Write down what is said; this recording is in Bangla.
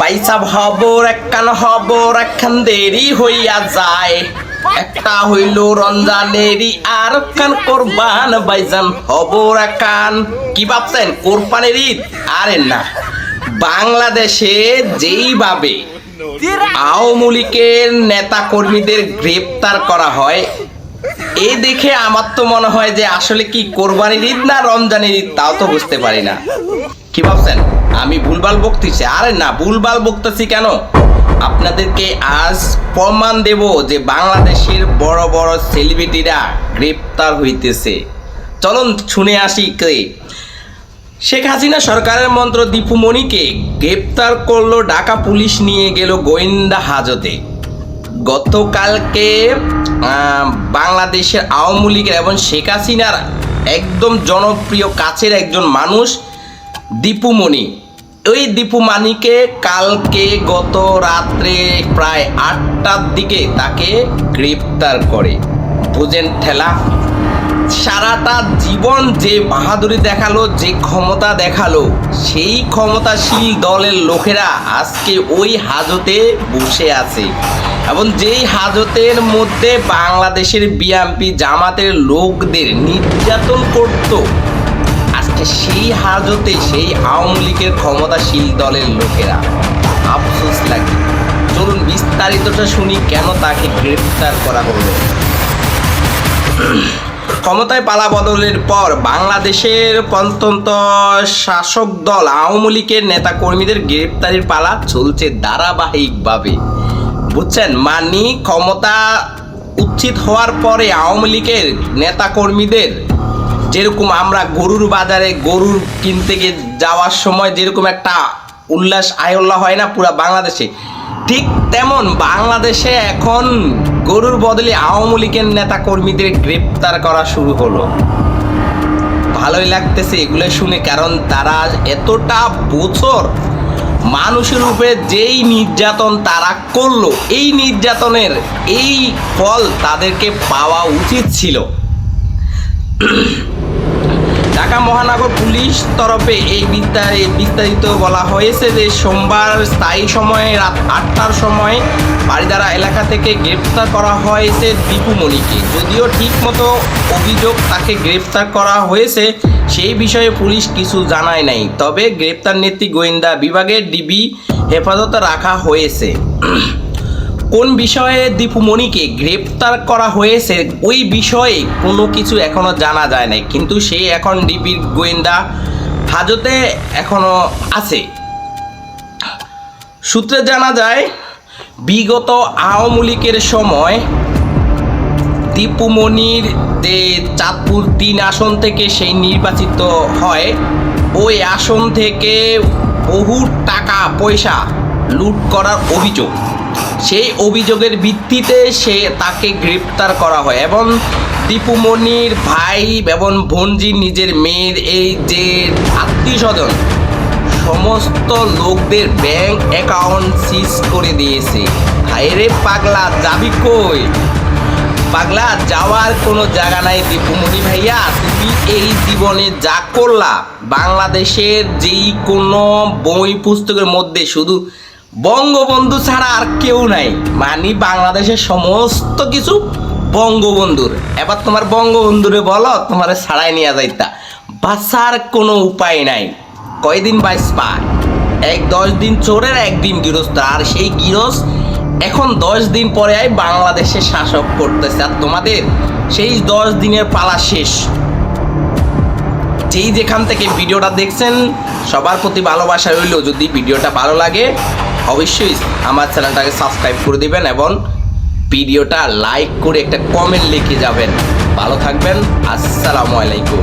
বাইসা হবর একখান হবর, একখান দেরি হইয়া যায়। একটা হইল রমজানেরই আর খান কোরবান, বাইজান হবর একান। কি ভাবছেন, কোরবানের ঈদ? আরে না, বাংলাদেশে যেইভাবে আওয়ামী লীগের নেতা কর্মীদের গ্রেপ্তার করা হয় এই দেখে আমার তো মনে হয় যে আসলে কি কোরবানির ঈদ না রমজানের ঈদ, তাও তো বুঝতে পারি না। কি ভাবছেন? আমি ভুলভাল বকতেছি। আরে না, ভুলভাল বকতেছি কেন? আপনাদেরকে আজ প্রমাণ দেব যে বাংলাদেশের বড় বড় সেলিব্রিটিরা গ্রেপ্তার হইতেছে। চলুন শুনে আসি কে। শেখ হাসিনা সরকারের মন্ত্র দীপু মণিকে গ্রেপ্তার করল ঢাকা পুলিশ নিয়ে গেল গোয়েন্দা হাজতে। গতকালকে বাংলাদেশের আওয়ামী লীগের এবং শেখ হাসিনার একদম জনপ্রিয় কাছের একজন মানুষ দীপুমণি। ওই দীপুমানিকে কালকে গত রাত্রে প্রায় আটটার দিকে তাকে গ্রেপ্তার করে। বুঝেন ঠেলা? সারাটা জীবন যে বাহাদুরি দেখাল, যে ক্ষমতা দেখাল, সেই ক্ষমতাশীল দলের লোকেরা আজকে ওই হাজতে বসে আছে। এবং যেই হাজতের মধ্যে বাংলাদেশের বিএমপি জামাতের লোকদের নির্যাতন করত সেই হাজতে সেই আওয়ামী লীগের ক্ষমতাশীল দলের লোকেরা। আফসোস লাগে। চলুন বিস্তারিতটা শুনি কেন তাকে গ্রেফতার করা হলো। ক্ষমতায় পালা বদলের পর বাংলাদেশের পন্তন্ত শাসক দল, আওয়ামী লীগের নেতা কর্মীদের গ্রেপ্তারির পালা চলছে ধারাবাহিকভাবে। বুঝছেন? মানি ক্ষমতা উচিত হওয়ার পরে আওয়ামী লীগের নেতা কর্মীদের যেরকম আমরা গরুর বাজারে গরুর কিনতে গিয়ে যাওয়ার সময় যেরকম একটা উল্লাস আয়োল্লা হয় না পুরা বাংলাদেশে। ঠিক তেমন বাংলাদেশে এখন গরুর বদলে আওয়ামী লীগের নেতা কর্মীদের গ্রেপ্তার করা শুরু হলো। ভালোই লাগতেছে এগুলো শুনে, কারণ তারা এতটা বছর মানুষের উপরে যেই নির্যাতন তারা করল, এই নির্যাতনের এই ফল তাদেরকে পাওয়া উচিত ছিল। ঢাকা মহানগর পুলিশ তরফে এই বিস্তার- বিস্তারিত বলা হয়েছে যে সোমবার স্থায়ী সময়ে রাত আটটার সময় বাড়িদারা এলাকা থেকে গ্রেপ্তার করা হয়েছে দীপু মণিকে যদিও ঠিকমতো অভিযোগ তাকে গ্রেপ্তার করা হয়েছে, সেই বিষয়ে পুলিশ কিছু জানায় নাই। তবে গ্রেপ্তার নেত্রী গোয়েন্দা বিভাগের ডিবি হেফাজতে রাখা হয়েছে। কোন বিষয়ে দীপু দীপুমণিকে গ্রেপ্তার করা হয়েছে, ওই বিষয়ে কোনো কিছু এখনও জানা যায় নাই। কিন্তু সে এখন ডিবির গোয়েন্দা, হাজতে এখনও আছে। সূত্রে জানা যায়, বিগত আওয়ামী লীগের সময় দীপুমণির যে চাঁদপুর তিন আসন থেকে সেই নির্বাচিত হয়, ওই আসন থেকে বহু টাকা পয়সা লুট করার অভিযোগ। সেই অভিযোগের ভিত্তিতে সে তাকে গ্রেপ্তার করা হয়। এবং দীপুমণির ভাই এবং বোনজি নিজের মেয়ের এই যে আত্মীয় স্বজন সমস্ত লোকদের ব্যাংক অ্যাকাউন্ট সিজ করে দিয়েছে। হায়রে পাগলা, যাবি কই? পাগলা, যাওয়ার কোনো জায়গা নাই দীপুমণি ভাইয়া, তুমি এই জীবনে যা করলা, বাংলাদেশের যেই কোনো বই পুস্তকের মধ্যে শুধু বঙ্গবন্ধু ছাড়া আর কেউ নাই। মানে বাংলাদেশের সমস্ত কিছু বঙ্গবন্ধুর। এবার তোমার বঙ্গবন্ধুরে বলো, তোমার ছাড়াই নিয়ে যাইতা। বাঁচার কোনো উপায় নাই। কয়দিন বাইস পায় এক দশ দিন চোরের একদিন গৃহস্থ। আর সেই গৃহস্থ এখন দশ দিন পরে বাংলাদেশে শাসক করতেছে। আর তোমাদের সেই দশ দিনের পালা শেষ। যেই যেখান থেকে ভিডিওটা দেখছেন, সবার প্রতি ভালোবাসা রইল। যদি ভিডিওটা ভালো লাগে, অবশ্যই আমার চ্যানেলটাকে সাবস্ক্রাইব করে দিবেন এবং ভিডিওটা লাইক করে একটা কমেন্ট লিখে যাবেন। ভালো থাকবেন। আসসালামু আলাইকুম।